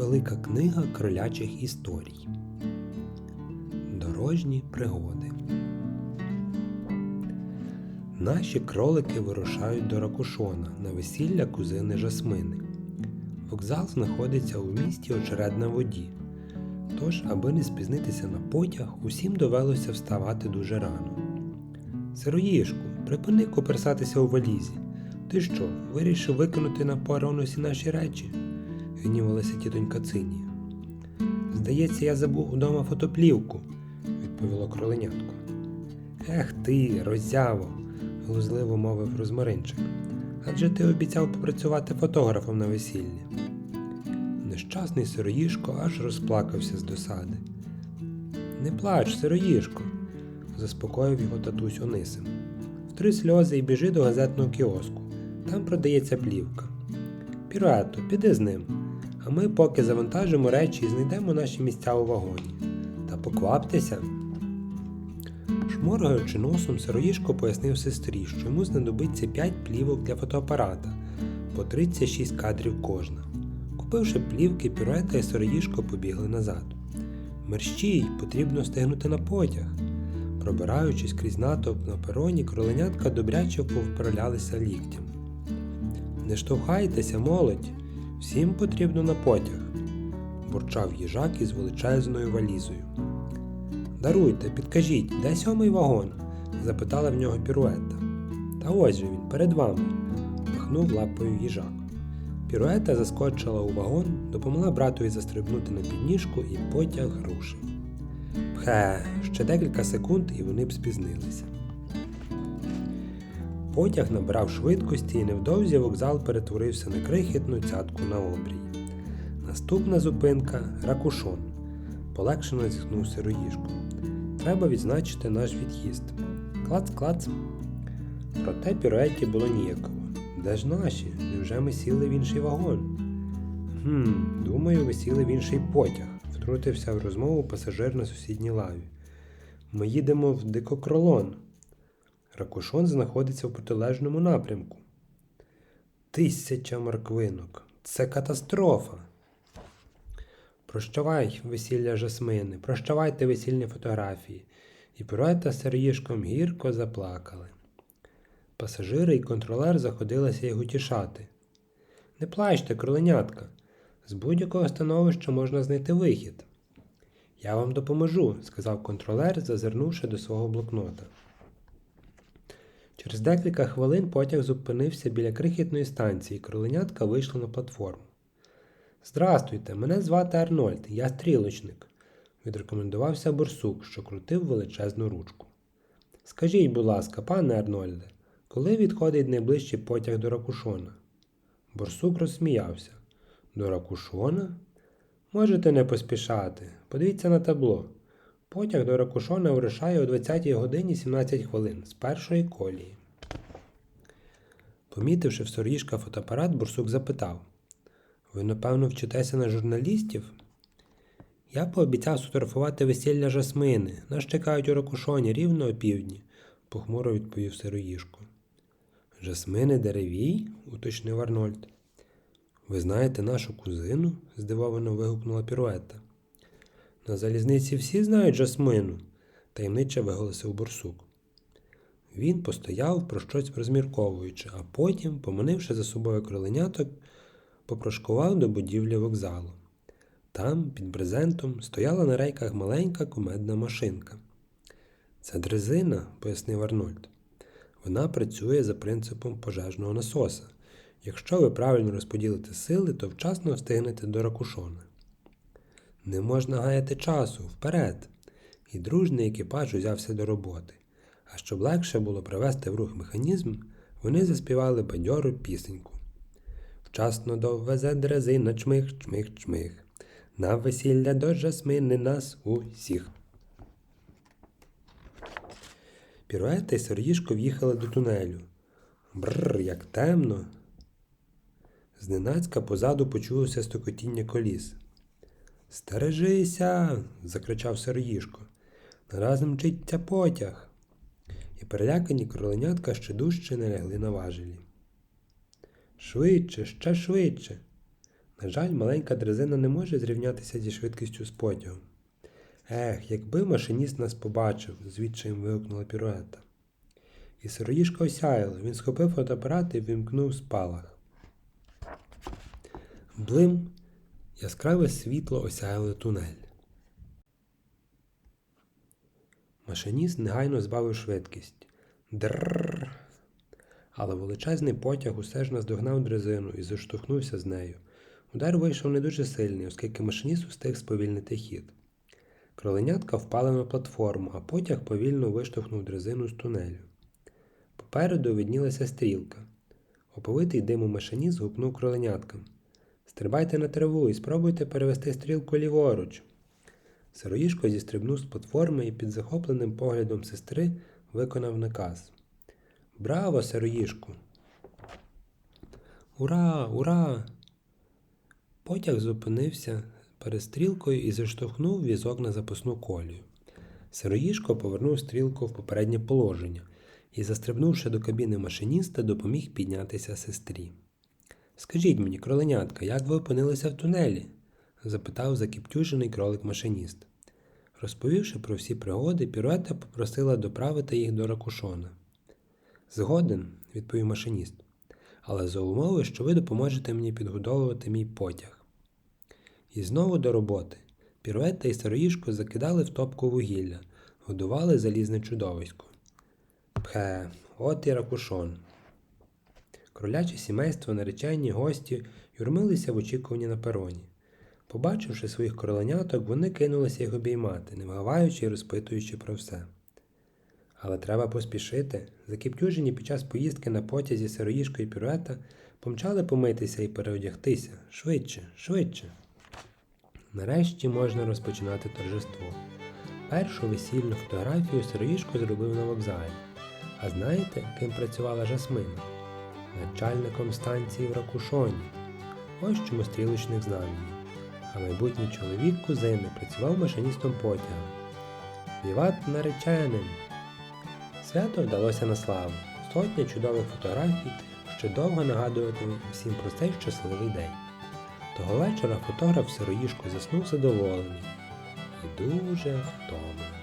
Велика книга кролячих історій. Дорожні пригоди. Наші кролики вирушають до Ракушона на весілля кузини Жасмини. Вокзал знаходиться у місті очеред на воді. Тож, аби не спізнитися на потяг, усім довелося вставати дуже рано. Сироїшку, припини коперсатися у валізі. Ти що, вирішив викинути на пороносі наші речі? Гнівалася тітонька Цинія. Здається, я забув удома фотоплівку, відповіло кроленятко. Ех ти, роззяво, глузливо мовив розмаринчик. Адже ти обіцяв попрацювати фотографом на весіллі. Нещасний сироїшко аж розплакався з досади. Не плач, сироїшко, заспокоїв його татусь Онисим. Втри сльози і біжи до газетного кіоску. Там продається плівка. Піруето, піди з ним, а ми поки завантажимо речі і знайдемо наші місця у вагоні. Та покваптеся. Шморгаючи носом, сироїшко пояснив сестрі, що йому знадобиться 5 плівок для фотоапарата по 36 кадрів кожна. Купивши плівки, піруета і сироїшко побігли назад. Мерщій, потрібно стигнути на потяг. Пробираючись крізь натовп на пероні, кроленятка добряче повправлялися ліктям. Не штовхайтеся, молодь, всім потрібно на потяг, бурчав їжак із величезною валізою. Даруйте, підкажіть, де сьомий вагон? запитала в нього піруета. Та ось же він перед вами, махнув лапою їжак. Піруета заскочила у вагон, допомогла братові застрибнути на підніжку і потяг рушив. Пхе, ще декілька секунд і вони б спізнилися. Потяг набрав швидкості і невдовзі вокзал перетворився на крихітну цятку на обрії. Наступна зупинка Ракушон. Полегшено зітхнув сироїшку. Треба відзначити наш від'їзд. Клац-клац. Проте піруеті було ніяково. Де ж наші? Невже ми сіли в інший вагон? Хм, думаю, ви сіли в інший потяг, втрутився в розмову пасажир на сусідній лаві. Ми їдемо в Дикокролон. Ракушон знаходиться в протилежному напрямку. Тисяча морквинок. Це катастрофа. Прощавай, весілля жасмини, прощавайте весільні фотографії. І піруета з Сергішком гірко заплакали. Пасажири і контролер заходилися їх утішати. Не плачте, кроленятка. З будь-якого становища можна знайти вихід. Я вам допоможу, сказав контролер, зазирнувши до свого блокнота. Через декілька хвилин потяг зупинився біля крихітної станції, і кроленятка вийшла на платформу. Здрастуйте, мене звати Арнольд, я стрілочник, відрекомендувався борсук, що крутив величезну ручку. Скажіть, будь ласка, пане Арнольде, коли відходить найближчий потяг до Ракушона? Борсук розсміявся. До Ракушона? Можете не поспішати. Подивіться на табло. Потяг до Ракушона вирушає о 20 годині 17 хвилин з першої колії. Помітивши в соріжка фотоапарат, Бурсук запитав Ви, напевно, вчитеся на журналістів? Я пообіцяв сфотографувати весілля жасмини. Нас чекають у Ракушоні рівно о півдні, похмуро відповів сироїшко. Жасмини деревій? уточнив Арнольд. Ви знаєте нашу кузину? здивовано вигукнула піруета. На залізниці всі знають жасмину, таємниче виголосив борсук. Він постояв, про щось розмірковуючи, а потім, поманивши за собою кроленяток, попрошкував до будівлі вокзалу. Там, під брезентом, стояла на рейках маленька кумедна машинка. Це дрезина, пояснив Арнольд. Вона працює за принципом пожежного насоса. Якщо ви правильно розподілите сили, то вчасно встигнете до ракушона. Не можна гаяти часу вперед. І дружний екіпаж узявся до роботи. А щоб легше було привести в рух механізм, вони заспівали бадьору пісеньку. Вчасно довезе дрезина чмих, чмих, чмих. На весілля до жасмини нас усіх. Піруета і Сергішко в'їхали до тунелю. Бррр, як темно. Зненацька позаду почулося стокотіння коліс. Стережися. закричав Сергішко. Нараз мчиться потяг. І перелякані кроленятка ще дужче не лягли на важелі. Швидше, ще швидше. На жаль, маленька дрезина не може зрівнятися зі швидкістю з потягом. Ех, якби машиніст нас побачив, звідчаєм вигукнула піруета. І сироїшка осяяла, він схопив фотоапарат і вимкнув спалах. Блим, яскраве світло осяяло тунель. Машиніст негайно збавив швидкість. Дрррр. Але величезний потяг усе ж наздогнав дрезину і заштовхнувся з нею. Удар вийшов не дуже сильний, оскільки машиніст устиг сповільнити хід. Кроленятка впали на платформу, а потяг повільно виштовхнув дрезину з тунелю. Попереду виднілася стрілка. Оповитий димом машиніст гукнув кроленяткам. Стрибайте на траву і спробуйте перевести стрілку ліворуч. Сироїшко зістрибнув з платформи і під захопленим поглядом сестри виконав наказ. Браво, сироїшку! Ура, ура! Потяг зупинився перед стрілкою і заштовхнув візок на запасну колію. Сироїшко повернув стрілку в попереднє положення і, застрибнувши до кабіни машиніста, допоміг піднятися сестрі. Скажіть мені, кроленятка, як ви опинилися в тунелі? запитав закіптюжений кролик машиніст. Розповівши про всі пригоди, піруета попросила доправити їх до ракушона. Згоден, відповів машиніст, але за умови, що ви допоможете мені підгодовувати мій потяг. І знову до роботи. Піруета і сироїшко закидали в топку вугілля, годували залізне чудовисько. Пхе, от і ракушон. Кроляче сімейство, наречені гості юрмилися в очікуванні на пероні. Побачивши своїх кроленяток, вони кинулися їх обіймати, не вгаваючи і розпитуючи про все. Але треба поспішити. Закіптюжені під час поїздки на потязі сироїшко і піруета помчали помитися і переодягтися. Швидше, швидше. Нарешті можна розпочинати торжество. Першу весільну фотографію сироїшко зробив на вокзалі. А знаєте, ким працювала Жасмина? Начальником станції в Ракушоні. Ось чому стрілочник знав її. А майбутній чоловік кузини працював машиністом потяга. Віват нареченим! Свято вдалося на славу. Сотня чудових фотографій, що довго нагадуватимуть всім про цей щасливий день. Того вечора фотограф сироїшко заснув задоволений і дуже втомлений.